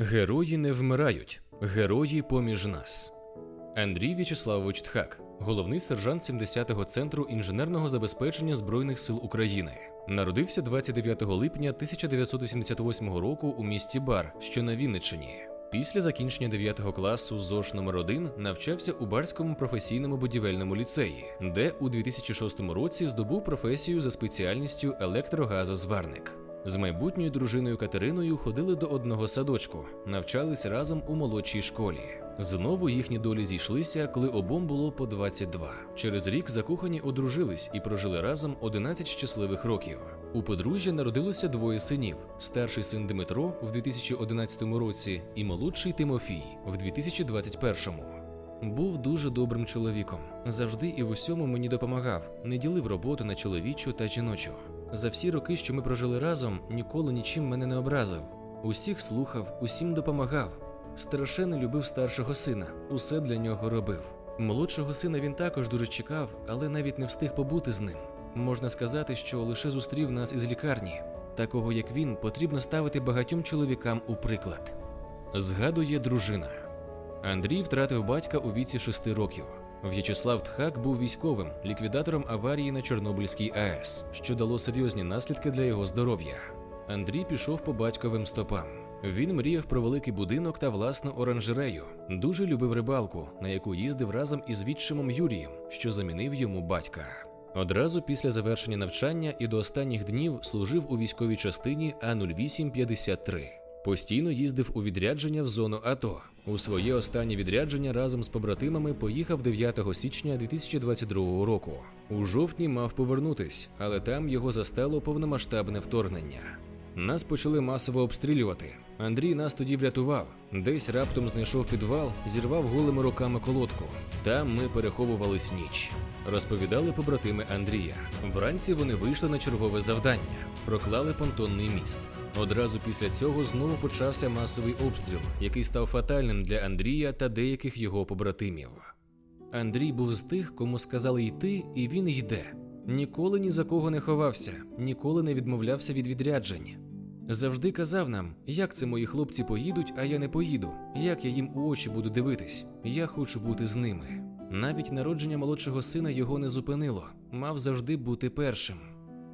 Герої не вмирають, герої поміж нас. Андрій В'ячеславович Тхак, головний сержант 70-го центру інженерного забезпечення Збройних сил України. Народився 29 липня 1988 року у місті Бар, що на Вінниччині. Після закінчення 9 класу ЗОШ номер 1 навчався у Барському професійному будівельному ліцеї, де у 2006 році здобув професію за спеціальністю електрогазозварник. З майбутньою дружиною Катериною ходили до одного садочку, навчались разом у молодшій школі. Знову їхні долі зійшлися, коли обом було по 22. Через рік закохані одружились і прожили разом 11 щасливих років. У подружжя народилося двоє синів: старший син Дмитро в 2011 році і молодший Тимофій в 2021. Був дуже добрим чоловіком. Завжди і в усьому мені допомагав, не ділив роботу на чоловічу та жіночу. За всі роки, що ми прожили разом, ніколи нічим мене не образив. Усіх слухав, усім допомагав. Страшенно любив старшого сина, усе для нього робив. Молодшого сина він також дуже чекав, але навіть не встиг побути з ним. Можна сказати, що лише зустрів нас із лікарні. Такого як він, потрібно ставити багатьом чоловікам у приклад. Згадує дружина. Андрій втратив батька у віці 6 років. В'ячеслав Тхак був військовим, ліквідатором аварії на Чорнобильській АЕС, що дало серйозні наслідки для його здоров'я. Андрій пішов по батьковим стопам. Він мріяв про великий будинок та власну оранжерею. Дуже любив рибалку, на яку їздив разом із відчимом Юрієм, що замінив йому батька. Одразу після завершення навчання і до останніх днів служив у військовій частині А0853. Постійно їздив у відрядження в зону АТО. У своє останнє відрядження разом з побратимами поїхав 9 січня 2022 року. У жовтні мав повернутись, але там його застало повномасштабне вторгнення. Нас почали масово обстрілювати. Андрій нас тоді врятував. Десь раптом знайшов підвал, зірвав голими руками колодку. Там ми переховувались ніч. Розповідали побратими Андрія. Вранці вони вийшли на чергове завдання, проклали понтонний міст. Одразу після цього знову почався масовий обстріл, який став фатальним для Андрія та деяких його побратимів. Андрій був з тих, кому сказали йти, і він йде. Ніколи ні за кого не ховався, ніколи не відмовлявся від відряджень. Завжди казав нам, як це мої хлопці поїдуть, а я не поїду, як я їм у очі буду дивитись. Я хочу бути з ними. Навіть народження молодшого сина його не зупинило, мав завжди бути першим.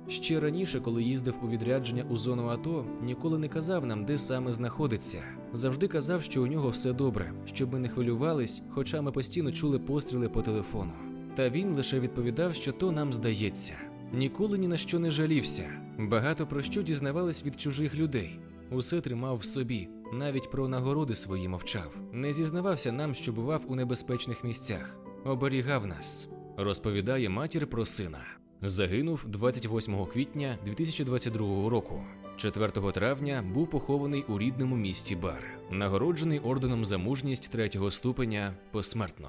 Ще раніше, коли їздив у відрядження у зону АТО, ніколи не казав нам, де саме знаходиться. Завжди казав, що у нього все добре, щоб ми не хвилювались, хоча ми постійно чули постріли по телефону. Та він лише відповідав, що то нам здається. Ніколи ні на що не жалівся. Багато про що дізнавались від чужих людей. Усе тримав в собі, навіть про нагороди свої мовчав. Не зізнавався нам, що бував у небезпечних місцях. Оберігав нас. Розповідає матір про сина. Загинув 28 квітня 2022 року. 4 травня був похований у рідному місті Бар, нагороджений орденом за мужність третього ступеня посмертно.